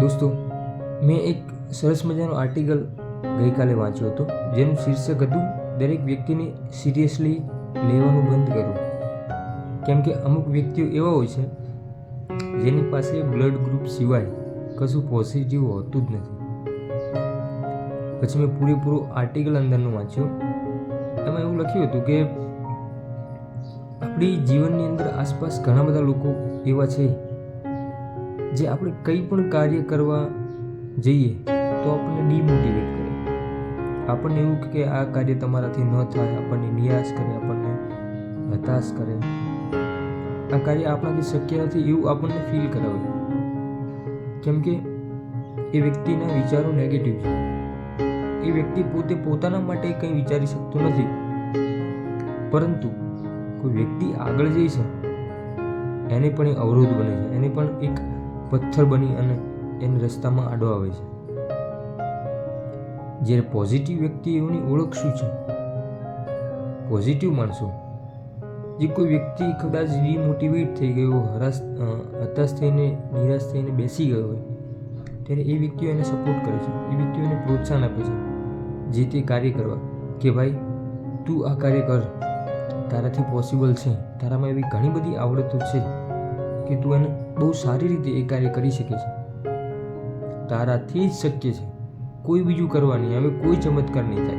દોસ્તો, મેં એક સરસ મજાનો આર્ટિકલ ગઈકાલે વાંચ્યો હતો, જેનું શીર્ષક હતું, દરેક વ્યક્તિને સિરિયસલી લેવાનું બંધ કરવું કેમ કે અમુક વ્યક્તિઓ એવા હોય છે, જેની પાસે બ્લડ ગ્રુપ સિવાય કશું પોઝિટિવ હોતું જ નથી. પછી મેં પૂરેપૂરો આર્ટિકલ અંદરનું વાંચ્યું. એમાં એવું લખ્યું હતું કે, આપણી જીવનની અંદર આસપાસ ઘણા બધા લોકો એવા છે જે આપણે કંઈ પણ કાર્ય કરવા જઈએ, તો આપણને ડિમોટિવેટ કરે. આપણને એવું કે આ કાર્ય તમારાથી ન થાય, આપણને નિરાશ કરે, આપણને હતાશ કરે. આ કાર્ય આપણાથી શક્ય નથી એવું આપણને ફીલ કરાવે. કેમ કે એ વ્યક્તિના વિચારો નેગેટિવ છે. એ વ્યક્તિ પોતે પોતાના માટે કંઈ વિચારી શકતો નથી. પરંતુ કોઈ વ્યક્તિ આગળ જઈ છે એને પણ એ અવરોધ બને છે. એને પણ એક પથ્થર બની અને એને રસ્તામાં આડો આવે છે. જ્યારે પોઝિટિવ વ્યક્તિઓની ઓળખ શું છે? પોઝિટિવ માણસો, જે કોઈ વ્યક્તિ કદાચ ડિમોટિવેટ થઈ ગયો હરાશ હતાશ થઈને, નિરાશ થઈને બેસી ગયો હોય, ત્યારે એ વ્યક્તિઓ એને સપોર્ટ કરે છે. એ વ્યક્તિઓને પ્રોત્સાહન આપે છે જે તે કાર્ય કરવા કે ભાઈ, તું આ કાર્ય કર. તારાથી પોસિબલ છે. તારામાં એવી ઘણી બધી આવડતો છે. કે તું એને બહુ સારી રીતે એ કાર્ય કરી શકે છે. તારાથી જ શક્ય છે. કોઈ બીજું કરવા નહીં, હવે કોઈ ચમત્કાર નહીં થાય.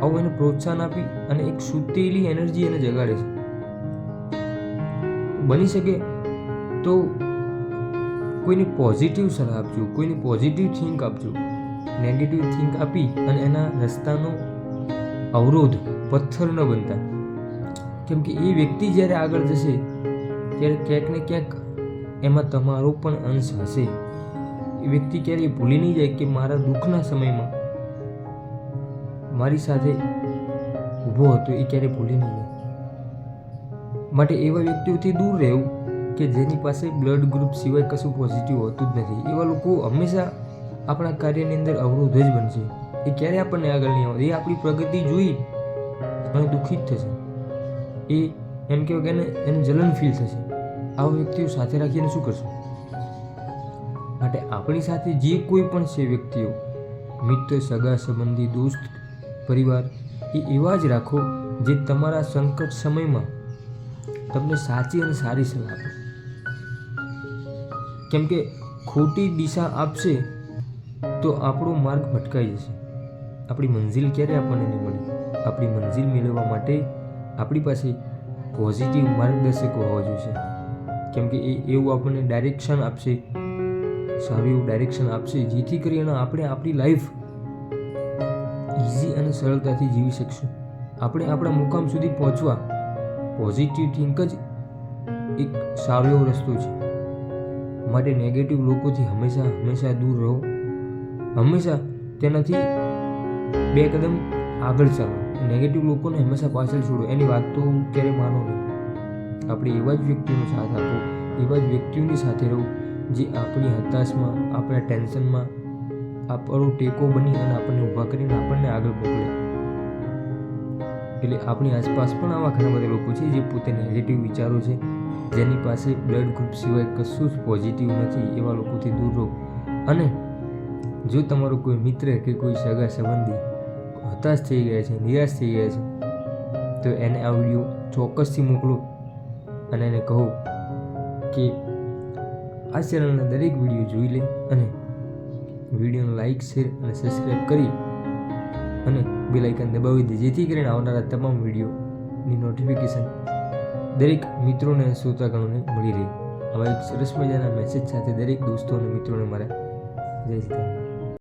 આવું એને પ્રોત્સાહન આપી અને એક સૂતેલી એનર્જી એને જગાડે છે. બની શકે તો કોઈને પોઝિટિવ સલાહ આપજો, કોઈને પોઝિટિવ થિંક આપજો. નેગેટિવ થિંક આપી અને એના રસ્તાનો અવરોધ પથ્થર ન બનતા. કેમ કે એ વ્યક્તિ જ્યારે આગળ જશે ત્યારે ક્યાંક ને ક્યાંક એમાં તમારો પણ અંશ હશે. એ વ્યક્તિ ક્યારેય ભૂલી નહીં જાય કે મારા દુઃખના સમયમાં મારી સાથે ઊભો હતો, એ ક્યારેય ભૂલી નહીં જાય. માટે એવા વ્યક્તિઓથી દૂર રહેવું કે જેની પાસે બ્લડ ગ્રુપ સિવાય કશું પોઝિટિવ હોતું જ નથી. એવા લોકો હંમેશા આપણા કાર્યની અંદર અવરોધ જ બનશે. એ ક્યારે આપણને આગળ નહીં આવે એ આપણી પ્રગતિ જોઈ અને દુઃખી જ થશે. એ એમ કહેવાય કે એને એને જલન ફીલ થશે. આવા વ્યક્તિઓ સાથે રાખીને શું કરશું? માટે આપણી સાથે જે કોઈ પણ છે વ્યક્તિઓ, મિત્ર, સગા સંબંધી, દોસ્ત, પરિવાર, એ એવા જ રાખો જે તમારા સંકટ સમયમાં તમને સાચી અને સારી સલાહ આપે. કેમ કે ખોટી દિશા આપશે તો આપણો માર્ગ ભટકાઈ જશે. આપણી મંજિલ ક્યારે આપણને નહીં મળે? આપણી મંજિલ મેળવવા માટે આપણી પાસે પોઝિટિવ માર્ગદર્શકો હોવા જોઈએ કેમ કે એ એવું આપણને ડાયરેક્શન આપશે. સારું એવું ડાયરેક્શન આપશે, જેથી કરીને આપણે આપણી લાઈફ ઇઝી અને સરળતાથી જીવી શકશું. આપણે આપણા મુકામ સુધી પહોંચવા પોઝિટિવ થિંક જ એક સારો એવો રસ્તો છે. માટે નેગેટિવ લોકોથી હંમેશા હંમેશા દૂર રહો. હંમેશા તેનાથી બે કદમ આગળ ચાલો. નેગેટિવ લોકોને હંમેશા પાછળ છોડો. એની વાત તો ક્યારે માનો નહીં. આપણે એવા જ વ્યક્તિનો સાથ આપો, એવા જ વ્યક્તિઓની સાથે રહો, જે આપણી હતાશમાં, આપણા ટેન્શનમાં, આપણો ટેકો બની અને આપણને ઊભા કરીને આપણને આગળ મોકલે. એટલે આપણી આસપાસ પણ આવા ઘણા બધા લોકો છે જે પોતે નેગેટિવ વિચારો છે, જેની પાસે બ્લડ ગ્રુપ સિવાય કશું જ પોઝિટિવ નથી એવા લોકોથી દૂર રહો. અને જો તમારો કોઈ મિત્ર કે કોઈ સગા સંબંધી હતાશ થઈ ગયા છે, નિરાશ થઈ ગયા છે. તો એને આ વીડિયો ચોક્કસથી મોકલો અને એને કહો કે આ ચેનલના દરેક વીડિયો જોઈ લે અને વિડીયોને લાઈક શેર અને સબસ્ક્રાઈબ કરી અને બે લાઇકન દબાવી દે, જેથી કરીને આવનારા તમામ વિડીયોની નોટિફિકેશન દરેક મિત્રોને શ્રોતાગણોને મળી રહે. આવા એક સરસ મજાના મેસેજ સાથે દરેક દોસ્તો અને મિત્રોને મારા જય સીતારામ